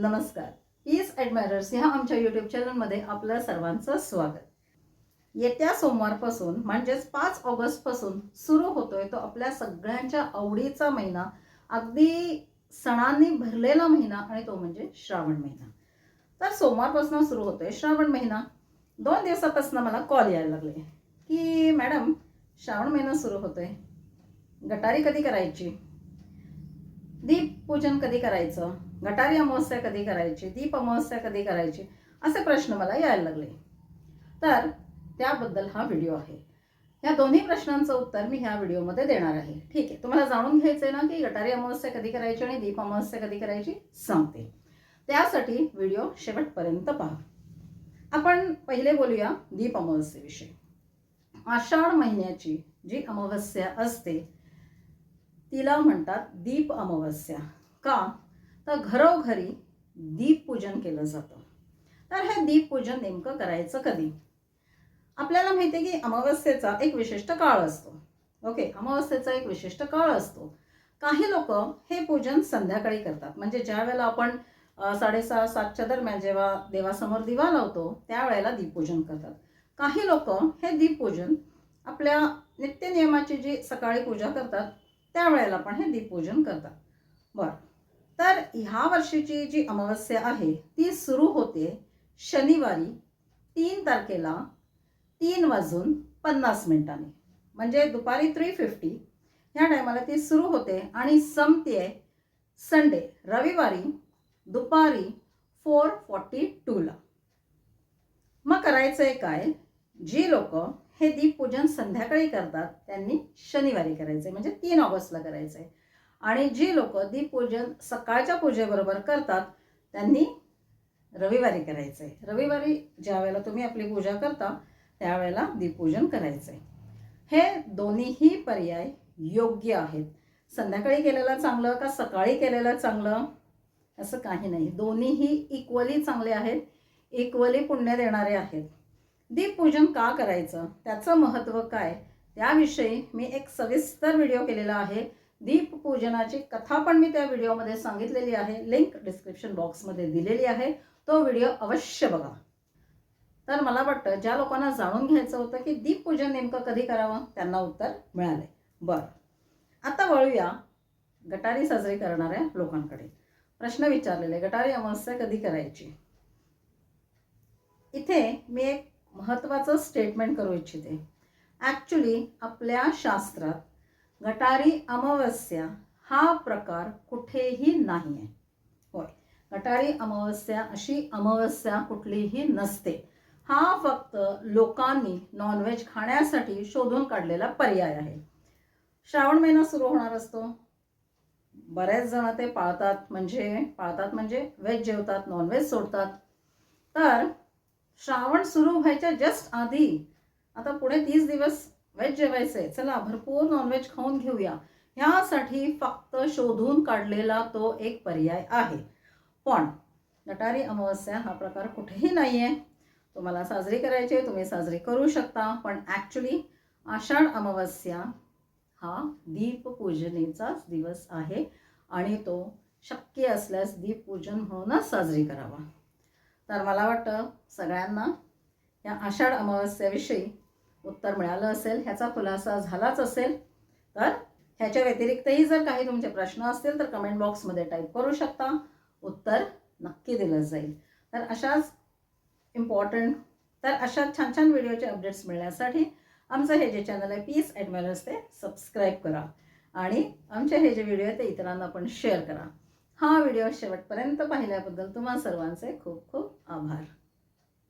नमस्कार. पीस ॲडमायरर्स ह्या आमच्या यूट्यूब चॅनलमध्ये आपलं सर्वांचं स्वागत. येत्या सोमवारपासून म्हणजेच पाच ऑगस्टपासून सुरू होतोय तो आपल्या सगळ्यांच्या आवडीचा महिना. अगदी सणांनी भरलेला महिना आणि तो म्हणजे श्रावण महिना. तर सोमवारपासून सुरू होतोय श्रावण महिना. दोन दिवसापासून मला कॉल यायला लागले की मॅडम श्रावण महिना सुरू होतोय. गटारी कधी करायची? दीप पूजन कधी करायचं? गटारी अमावस्या कधी करायची दीप अमावस्या कधी करायची असे प्रश्न मला यायला लागले. तर त्याबद्दल हा व्हिडिओ आहे. या दोन्ही प्रश्नांचं उत्तर मी ह्या व्हिडिओमध्ये देणार आहे. ठीक आहे तुम्हाला जाणून घ्यायचं आहे ना की गटारी अमावस्या कधी करायची आणि दीप अमावस्या कधी करायची? सांगते. त्यासाठी व्हिडिओ शेवटपर्यंत पहा. आपण पहिले बोलूया दीप अमावस्येविषयी आषाढ महिन्याची जी अमावस्या असते तिला म्हणतात दीप अमावस्या. का? तर घरोघरी दीपपूजन केलं जातं. तर हे दीपपूजन नेमकं करायचं कधी? आपल्याला माहिती आहे की अमावस्येचा एक विशिष्ट काळ असतो. ओके अमावस्येचा एक विशिष्ट काळ असतो. काही लोक हे पूजन संध्याकाळी करतात. म्हणजे ज्या वेळेला आपण साडेसहा सातच्या दरम्यान जेव्हा देवासमोर दिवा लावतो त्यावेळेला दीपपूजन करतात. काही लोक हे दीपपूजन आपल्या नित्यनियमाची जी सकाळी पूजा करतात त्यावेळेला पण हे दीपपूजन करतात. बरं. ह्या वर्षीची जी अमावस्या आहे ती सुरू होते शनिवारी तीन तारखेला तीन वाजून पन्नास मिनिटांनी. म्हणजे दुपारी थ्री फिफ्टी ह्या टायमाला ती सुरू होते आणि संपते संडे रविवारी दुपारी फोर फॉर्टी टूला मग करायचं आहे काय? जी लोक हे दीपपूजन संध्याकाळी करतात त्यांनी शनिवारी करायचं म्हणजे तीन ऑगस्टला करायचं आहे आणि जी लोक दीपपूजन सकाळच्या पूजेबरोबर करतात त्यांनी रविवारी करायचं आहे रविवारी ज्या वेळेला तुम्ही आपली पूजा करता त्यावेळेला दीपपूजन करायचं आहे हे दोन्हीही पर्याय योग्य आहेत. संध्याकाळी केलेलं चांगलं का सकाळी केलेलं चांगलं? असं काही नाही. दोन्हीही इक्वली चांगले आहेत इक्वली पुण्य देणारे आहेत. दीपपूजन का करायचं? त्याचं महत्त्व काय? त्याविषयी मी एक सविस्तर व्हिडिओ केलेला आहे. दीपपूजनाची कथा पण मी त्या व्हिडिओमध्ये सांगितलेली आहे. लिंक डिस्क्रिप्शन बॉक्समध्ये दिलेली आहे. तो व्हिडिओ अवश्य बघा. तर मला वाटतं ज्या लोकांना जाणून घ्यायचं होतं की दीपपूजन नेमकं कधी करावं त्यांना उत्तर मिळाले. बरं. आता वळूया गटारी साजरी करणाऱ्या लोकांकडे. प्रश्न विचारलेले गटारी अमावस्या कधी करायची? इथे मी एक महत्त्वाचं स्टेटमेंट करू इच्छिते. ॲक्च्युली आपल्या शास्त्रात गटारी अमावस्या हा प्रकार कुठेही नाही आहे होय. गटारी अमावस्या अशी अमावस्या कुठलीही नसते. हा फक्त लोकांनी नॉनव्हेज खाण्यासाठी शोधून काढलेला पर्याय आहे. श्रावण महिना सुरू होणार असतो. बरेच जण ते पाळतात. म्हणजे पाळतात म्हणजे व्हेज जेवतात नॉनव्हेज सोडतात. तर श्रावण सुरू व्हायच्या जस्ट आधी आता पुढे तीस दिवस व्हेज जेवायचे चला भरपूर नॉनव्हेज खाऊन घेऊया. ह्यासाठी फक्त शोधून काढलेला तो एक पर्याय आहे. पण गटारी अमावस्या हा प्रकार कुठेही नाही आहे तुम्हाला साजरी करायची आहे तुम्ही साजरी करू शकता. पण ॲक्च्युली आषाढ अमावस्या हा दीपपूजनेचाच दिवस आहे आणि तो शक्य असल्यास दीपपूजन म्हणूनच साजरी करावा. तर मला वाटतं सगळ्यांना या आषाढ अमावस्याविषयी उत्तर मिळालं असेल ह्याचा खुलासा झालाच असेल तर ह्याच्या व्यतिरिक्तही जर काही तुमचे प्रश्न असतील तर कमेंट बॉक्समध्ये टाईप करू शकता. उत्तर नक्की दिलं जाईल. तर अशाच इम्पॉर्टंट तर अशा छान छान व्हिडिओचे अपडेट्स मिळण्यासाठी आमचं हे जे चॅनल आहे पीस ॲडमॅलर्स ते सबस्क्राईब करा. आणि आमचे हे जे व्हिडिओ आहे ते इतरांना पण शेअर करा. हा व्हिडिओ शेवटपर्यंत पाहिल्याबद्दल तुम्हा सर्वांचे खूप खूप आभार.